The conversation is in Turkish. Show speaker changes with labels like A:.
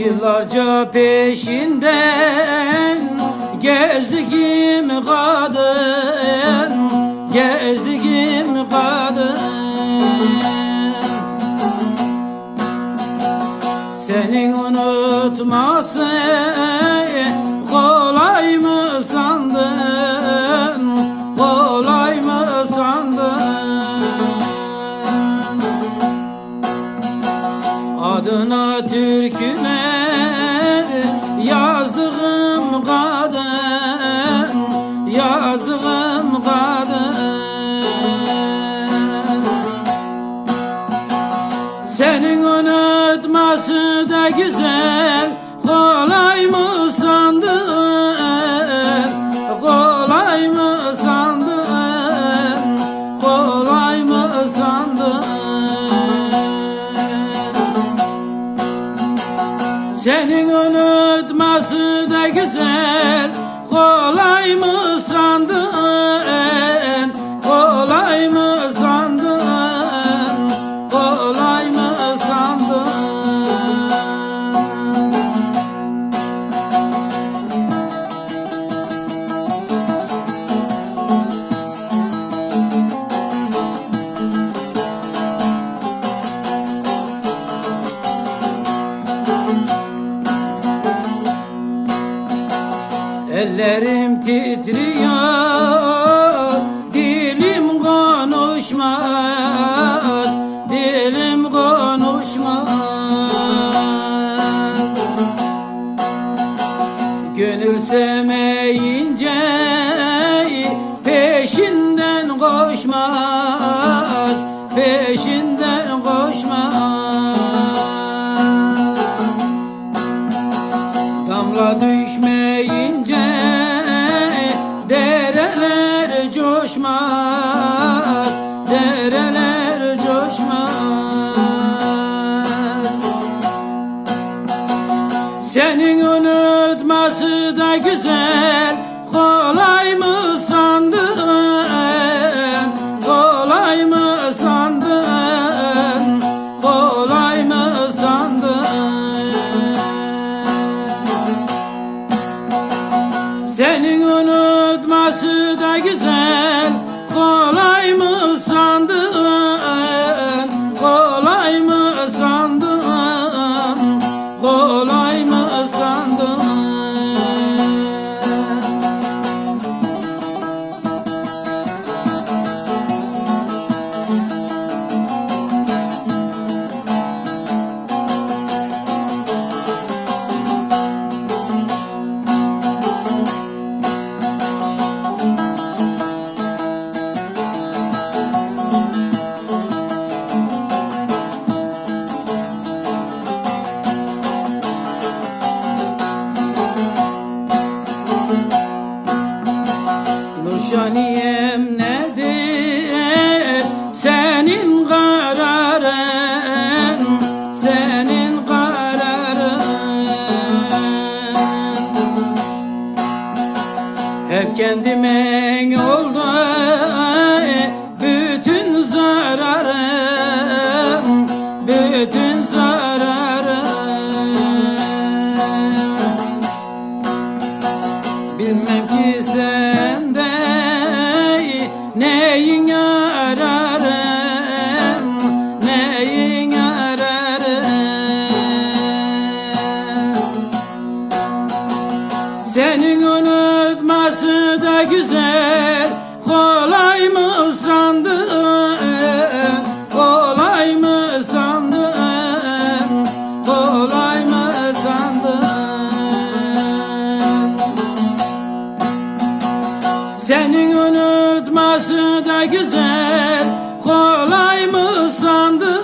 A: Yıllarca peşinden gezdiğim kadın Gezdiğim kadın. Senin unutması Adına türküler yazdığım kadın Yazdığım kadın güzel Kolay Ellerim titriyor, dilim konuşmaz, dilim konuşmaz. Gönül sevmeyince peşinden koşmaz, peşinden koşmaz. Damla düşmeyince coşmaz, dereler coşmaz. Senin unutması da güzel, senin kararın hep kendimin oldu bütün zararım bütün zararım. Bilmem ki sende neyin arar Senin unutması da güzel Kolay mı sandın? Kolay mı sandın? Kolay mı sandın? Senin unutması da güzel Kolay mı sandın?